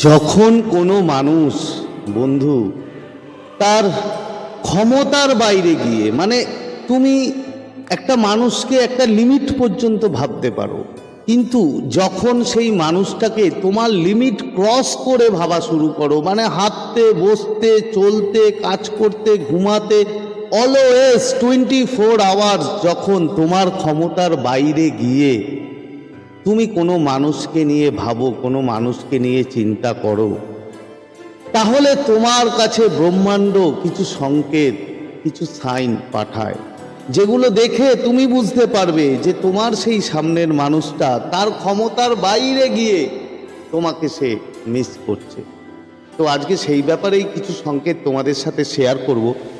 যখন কোনো মানুষ, বন্ধু, তার ক্ষমতার বাইরে গিয়ে মানে তুমি একটা মানুষকে একটা লিমিট পর্যন্ত ভাবতে পারো, কিন্তু যখন সেই মানুষটাকে তোমার লিমিট ক্রস করে ভাবা শুরু করো মানে হাঁটতে, বসতে, চলতে, কাজ করতে, ঘুমাতে অলওয়েজ টোয়েন্টি ফোর আওয়ার্স যখন তোমার ক্ষমতার বাইরে গিয়ে তুমি কোনো মানুষকে নিয়ে ভাবো, কোনো মানুষকে নিয়ে চিন্তা করো। তাহলে তোমার কাছে ব্রহ্মাণ্ড কিছু সংকেত, কিছু সাইন পাঠায়, যেগুলো দেখে তুমি বুঝতে পারবে যে তোমার সেই সামনের মানুষটা তার ক্ষমতার বাইরে গিয়ে তোমাকে সে মিস করছে। তো আজকে সেই ব্যাপারেই কিছু সংকেত তোমাদের সাথে শেয়ার করব।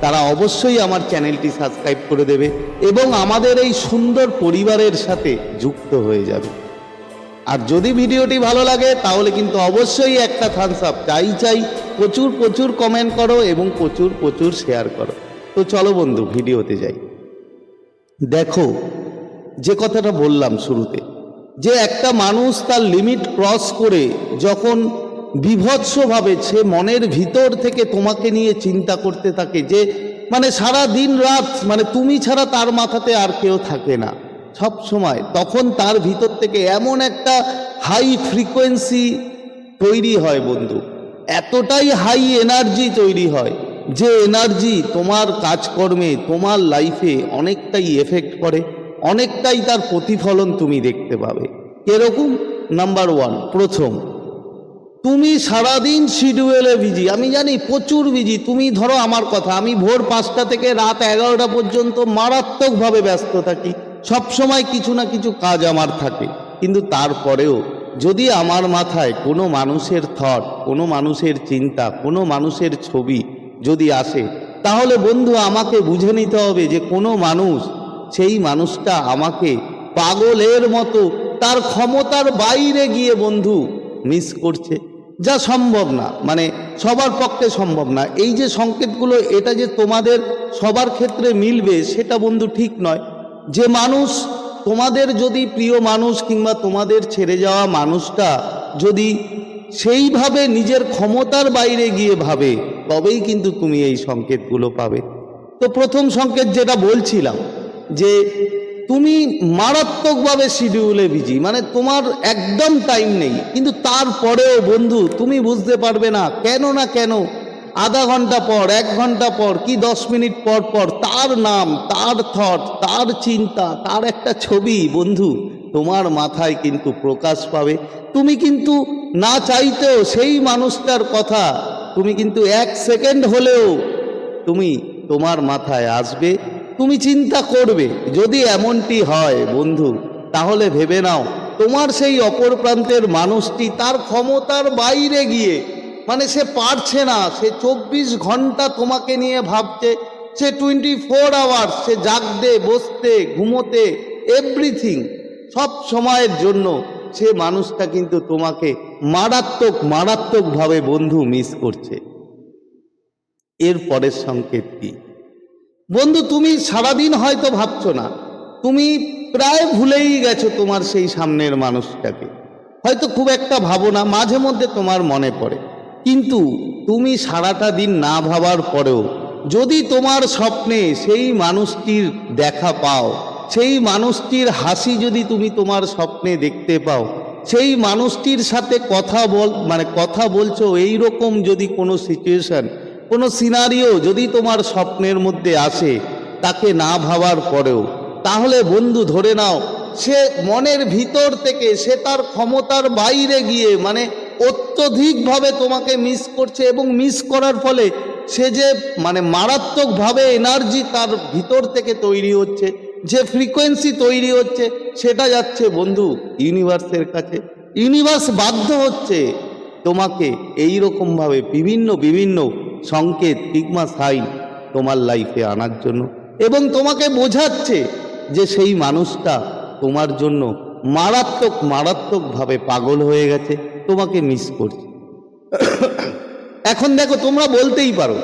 তারা অবশ্যই আমার চ্যানেলটি সাবস্ক্রাইব করে দেবে এবং আমাদের এই সুন্দর পরিবারের সাথে যুক্ত হয়ে যাবে। আর যদি ভিডিওটি ভালো লাগে, তাহলে কিন্তু অবশ্যই একটা থামস আপ চাই চাই, প্রচুর প্রচুর কমেন্ট করো এবং প্রচুর প্রচুর শেয়ার করো। তো চলো বন্ধু, ভিডিওতে যাই। দেখো, যে কথাটা বললাম শুরুতে, যে একটা মানুষ তার লিমিট ক্রস করে যখন বিভৎসভাবে সে মনের ভিতর থেকে তোমাকে নিয়ে চিন্তা করতে থাকে যে মানে সারা দিন রাত মানে তুমি ছাড়া তার মাথাতে আর কেউ থাকে না। সব সময় তখন তার ভিতর থেকে এমন একটা হাই ফ্রিকোয়েন্সি তৈরি হয় বন্ধু। এতটাই হাই এনার্জি তৈরি হয় যে এনার্জি তোমার কাজকর্মে, তোমার লাইফে অনেকটাই এফেক্ট করে অনেকটাই তার প্রতিফলন তুমি দেখতে পাবে। এরকম নাম্বার ওয়ান প্রথম। তুমি সারাদিন শিডিউলে বিজি। আমি জানি প্রচুর বিজি। তুমি ধরো আমার কথা, আমি ভোর পাঁচটা থেকে রাত এগারোটা পর্যন্ত মারাত্মকভাবে ব্যস্ত থাকি। সব সময় কিছু না কিছু কাজ আমার থাকে। কিন্তু তারপরেও যদি আমার মাথায় কোনো মানুষের থট কোনো মানুষের চিন্তা, কোনো মানুষের ছবি যদি আসে, তাহলে বন্ধু আমাকে বুঝে নিতে হবে যে কোনো মানুষ, সেই মানুষটা আমাকে পাগলের মতো, তার ক্ষমতার বাইরে গিয়ে বন্ধু মিস করছে। যা সম্ভব না মানে সবার পক্ষে সম্ভব না। এই যে সংকেতগুলো, এটা যে তোমাদের সবার ক্ষেত্রে মিলবে, সেটা বন্ধু ঠিক নয়। যে মানুষ, তোমাদের যদি প্রিয় মানুষ কিংবা তোমাদের ছেড়ে যাওয়া মানুষটা যদি সেইভাবে নিজের ক্ষমতার বাইরে গিয়ে ভাবে, তবেই কিন্তু তুমি এই সংকেতগুলো পাবে। তো প্রথম সংকেত যেটা বলছিলাম, যে তুমি মারাত্মকভাবে শিডিউলে বিজি মানে তোমার একদম টাইম নেই। কিন্তু তারপরেও বন্ধু, তুমি বুঝতে পারবে না কেন না কেন, আধা ঘণ্টা পর, এক ঘণ্টা পর, কি দশ মিনিট পর পর, তার নাম, তার থট তার চিন্তা, তার একটা ছবি, বন্ধু, তোমার মাথায় কিন্তু প্রকাশ পাবে। তুমি কিন্তু না চাইতেও সেই মানুষটার কথা, তুমি কিন্তু এক সেকেন্ড হলেও তুমি তোমার মাথায় আসবে। তুমি চিন্তা করবে, যদি এমনটি হয়, বন্ধু, তাহলে ভেবে নাও, তোমার সেই অপর প্রান্তের মানুষটি তার ক্ষমতার বাইরে গিয়ে মানে সে পারছে না, সে চব্বিশ ঘণ্টা তোমাকে নিয়ে ভাবছে, সে টোয়েন্টি ফোর আওয়ার্স সে জাগতে, বসতে, ঘুমোতে এভরিথিং সব সময়ের জন্য সে মানুষটা কিন্তু তোমাকে মারাত্মক, মারাত্মকভাবে বন্ধু মিস করছে। এর পরের সংকেত কি? বন্ধু, তুমি সারাদিন হয়তো ভাবছ না, তুমি প্রায় ভুলেই গেছো তোমার সেই সামনের মানুষটাকে। হয়তো খুব একটা ভাবো না, মাঝে মধ্যে তোমার মনে পড়ে। কিন্তু তুমি সারাটা দিন না ভাবার পরেও যদি তোমার স্বপ্নে সেই মানুষটির দেখা পাও, সেই মানুষটির হাসি যদি তুমি তোমার স্বপ্নে দেখতে পাও, সেই মানুষটির সাথে কথা বল মানে কথা বলছো এই রকম যদি কোনো সিচুয়েশন কোনো সিনারিও যদি তোমার স্বপ্নের মধ্যে আসে, তাকে না ভাবার পরেও, তাহলে বন্ধু ধরে নাও, সে মনের ভিতর থেকে, সে তার ক্ষমতার বাইরে গিয়ে মানে অত্যধিকভাবে তোমাকে মিস করছে এবং মিস করার ফলে সে যে মানে মারাত্মকভাবে এনার্জি তার ভিতর থেকে তৈরি হচ্ছে, যে ফ্রিকোয়েন্সি তৈরি হচ্ছে, সেটা যাচ্ছে বন্ধু ইউনিভার্সের কাছে। ইউনিভার্স বাধ্য হচ্ছে তোমাকে এই রকমভাবে বিভিন্ন বিভিন্ন সংকেত কিংবা সাইন তোমার লাইফে আনার জন্য। এবং তোমাকে বোঝাচ্ছে যে সেই মানুষটা তোমার জন্য মারাত্মক, মারাত্মকভাবে পাগল হয়ে গেছে, তোমাকে মিস করছে। এখন দেখো, তোমরা বলতেই পারো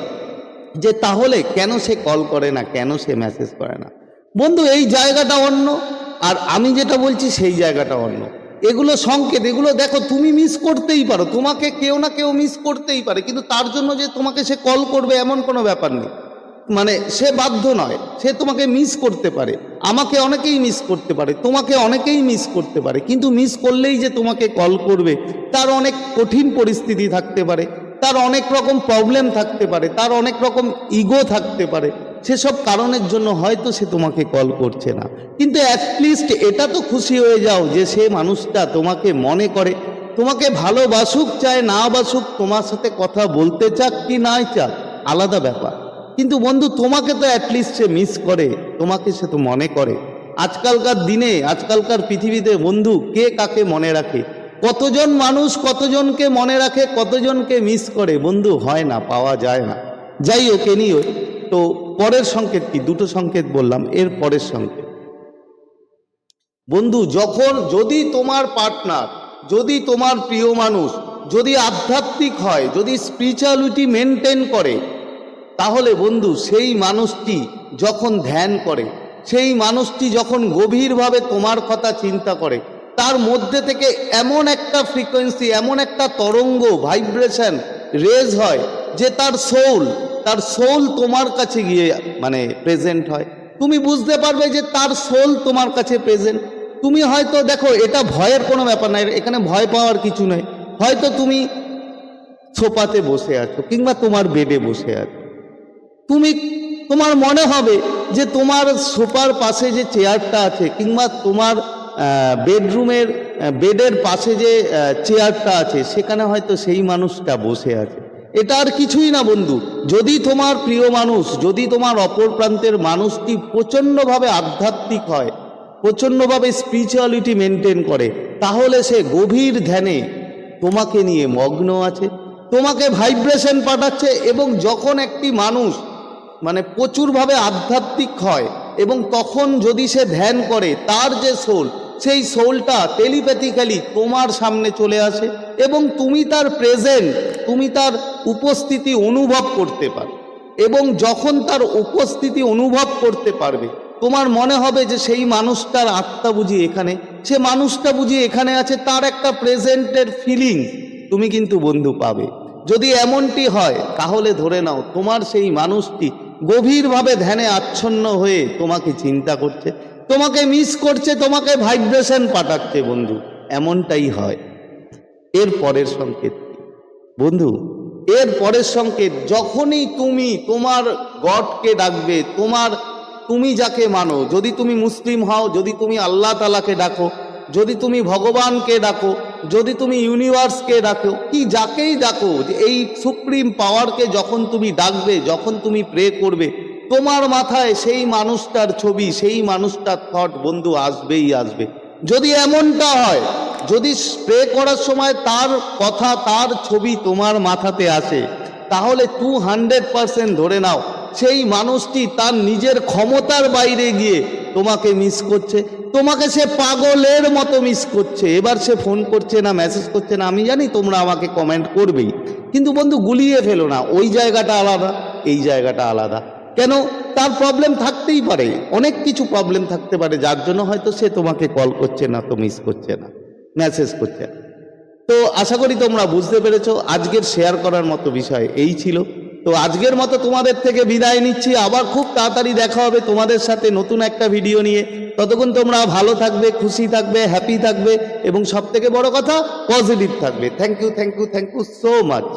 যে তাহলে কেন সে কল করে না, কেন সে মেসেজ করে না? বন্ধু, এই জায়গাটা অন্য, আর আমি যেটা বলছি সেই জায়গাটা অন্য। এগুলো সংকেত, এগুলো দেখো, তুমি মিস করতেই পারো, তোমাকে কেউ না কেউ মিস করতেই পারে, কিন্তু তার জন্য যে তোমাকে সে কল করবে এমন কোনো ব্যাপার নেই। মানে সে বাধ্য নয়, সে তোমাকে মিস করতে পারে, আমাকে অনেকেই মিস করতে পারে, তোমাকে অনেকেই মিস করতে পারে, কিন্তু মিস করলেই যে তোমাকে কল করবে, তার অনেক কঠিন পরিস্থিতি থাকতে পারে, তার অনেক রকম প্রবলেম থাকতে পারে, তার অনেক রকম ইগো থাকতে পারে সেসব কারণের জন্য হয়তো সে তোমাকে কল করছে না। কিন্তু অ্যাটলিস্ট এটা তো খুশি হয়ে যাও যে সে মানুষটা তোমাকে মনে করে। তোমাকে ভালোবাসুক চায়, না বাসুক, তোমার সাথে কথা বলতে চাক কি নাই চাক, আলাদা ব্যাপার। কিন্তু বন্ধু, তোমাকে তো অ্যাটলিস্ট সে মিস করে, তোমাকে সে তো মনে করে। আজকালকার দিনে, আজকালকার পৃথিবীতে বন্ধু, কে কাকে মনে রাখে? কতজন মানুষ কতজনকে মনে রাখে, কতজনকে মিস করে? বন্ধু, হয় না, পাওয়া যায় না। যাই হোক নিও তো পরের সংকেত কি? দুটো সংকেত বললাম, এর পরের সংকেত। বন্ধু, যখন যদি তোমার পার্টনার যদি তোমার প্রিয় মানুষ, যদি আধ্যাত্মিক হয়, যদি স্পিরিচুয়ালিটি মেনটেন করে, তাহলে বন্ধু, সেই মানুষটি যখন ধ্যান করে, সেই মানুষটি যখন গভীরভাবে তোমার কথা চিন্তা করে, তার মধ্যে থেকে এমন একটা ফ্রিকোয়েন্সি এমন একটা তরঙ্গ ভাইব্রেশন রেজ হয় যে তার সোল তার সোল তোমার কাছে গিয়ে মানে প্রেজেন্ট হয়। তুমি বুঝতে পারবে যে তার সোল তোমার কাছে প্রেজেন্ট তুমি হয়তো, দেখো, এটা ভয়ের কোনো ব্যাপার নাই এখানে ভয় পাওয়ার কিছু নয় হয়তো তুমি সোফাতে বসে আছো, কিংবা তোমার বেডে বসে আছো। তুমি, তোমার মনে হবে যে তোমার সোপার পাশে যে চেয়ারটা আছে, কিংবা তোমার বেডরুমের বেডের পাশে যে চেয়ারটা আছে, সেখানে হয়তো সেই মানুষটা বসে আছে। এটা আর কিছুই না বন্ধু। যদি তোমার প্রিয় মানুষ, যদি তোমার অপর প্রান্তের মানুষটি প্রচণ্ডভাবে আধ্যাত্মিক হয়, প্রচণ্ডভাবে স্পিরিচুয়ালিটি মেনটেন করে, তাহলে সে গভীর ধ্যানে তোমাকে নিয়ে মগ্ন আছে, তোমাকে ভাইব্রেশন পাঠাচ্ছে এবং যখন একটি মানুষ মানে প্রচুরভাবে আধ্যাত্মিক হয় এবং তখন যদি সে ধ্যান করে, তার যে সোল সেই সোলটা টেলিপ্যাথিক্যালি তোমার সামনে চলে আসে এবং তুমি তার প্রেজেন্ট তুমি তার উপস্থিতি অনুভব করতে পারো। এবং যখন তার উপস্থিতি অনুভব করতে পারবে, তোমার মনে হবে যে সেই মানুষটার আত্মা বুঝি এখানে, সে মানুষটা বুঝি এখানে আছে, তার একটা প্রেজেন্টের ফিলিং তুমি কিন্তু বন্ধু পাবে। যদি এমনটি হয়, তাহলে ধরে নাও, তোমার সেই মানুষটি গভীরভাবে ধ্যানে আচ্ছন্ন হয়ে তোমাকে চিন্তা করছে, তোমাকে মিস করছে, তোমাকে ভাইব্রেশন পাঠাচ্ছে বন্ধু। এমনটাই হয়। এর পরের সংকেত? বন্ধু, এর পরের সংকেত, যখনই তুমি তোমার গডকে ডাকবে, তোমার তুমি যাকে মানো, যদি তুমি মুসলিম হও, যদি তুমি আল্লাহ তালাকে ডাকো, যদি তুমি ভগবানকে ডাকো, যদি তুমি ইউনিভার্সকে ডাকো, কি যাকেই ডাকো এই সুপ্রিম পাওয়ারকে যখন তুমি ডাকবে, যখন তুমি প্রে করবে, তোমার মাথায় সেই মানুষটার ছবি, সেই মানুষটার থট বন্ধু আসবেই আসবে। যদি এমনটা হয় যদি স্প্রে করার সময় তার কথা, তার ছবি তোমার মাথাতে আসে, তাহলে টু হান্ড্রেড পারসেন্ট ধরে নাও। সেই মানুষটি তার নিজের ক্ষমতার বাইরে গিয়ে তোমাকে মিস করছে। তোমাকে সে পাগলের মতো মিস করছে। এবার সে ফোন করছে না মেসেজ করছে না, আমি জানি তোমরা আমাকে কমেন্ট করবেই। কিন্তু বন্ধু, গুলিয়ে ফেলো না। ওই জায়গাটা আলাদা, এই জায়গাটা আলাদা। কেন? তার প্রবলেম থাকতেই পারে। অনেক কিছু প্রবলেম থাকতে পারে। যার জন্য হয়তো সে তোমাকে কল করছে না, তো মিস করছে না। মেসেজ করছে। তো আশা করি তোমরা বুঝতে পেরেছ, আজকের শেয়ার করার মতো বিষয় এই ছিল। তো আজকের মতো তোমাদের থেকে বিদায় নিচ্ছি। আবার খুব তাড়াতাড়ি দেখা হবে তোমাদের সাথে নতুন একটা ভিডিও নিয়ে। ততক্ষণ তোমরা ভালো থাকবে, খুশি থাকবে হ্যাপি থাকবে এবং সব থেকে বড় কথা পজিটিভ থাকবে। Thank you thank you thank you so much